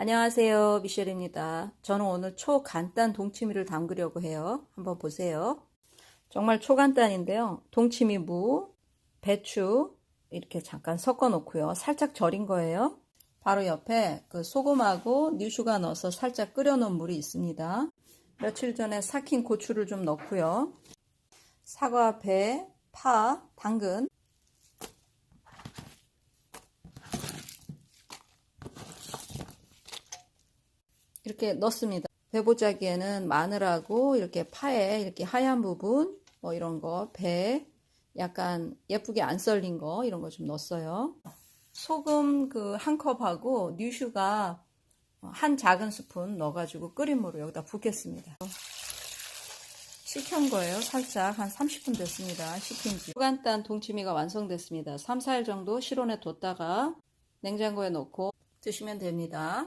안녕하세요. 미셸입니다. 저는 오늘 초간단 동치미를 담그려고 해요. 한번 보세요. 정말 초간단인데요. 동치미 무, 배추 이렇게 잠깐 섞어 놓고요. 살짝 절인 거예요. 바로 옆에 그 소금하고 뉴슈가 넣어서 살짝 끓여 놓은 물이 있습니다. 며칠 전에 삭힌 고추를 좀 넣고요. 사과, 배, 파, 당근 이렇게 넣습니다. 배보자기에는 마늘하고 이렇게 파에 이렇게 하얀 부분 뭐 이런 거, 배 약간 예쁘게 안 썰린 거 이런 거 좀 넣었어요. 소금 그 한 컵하고 뉴슈가 한 작은 스푼 넣어가지고 끓인 물을 여기다 붓겠습니다. 식힌 거예요. 살짝 한 30분 됐습니다. 식힌 지. 간단 동치미가 완성됐습니다. 3, 4일 정도 실온에 뒀다가 냉장고에 넣고 드시면 됩니다.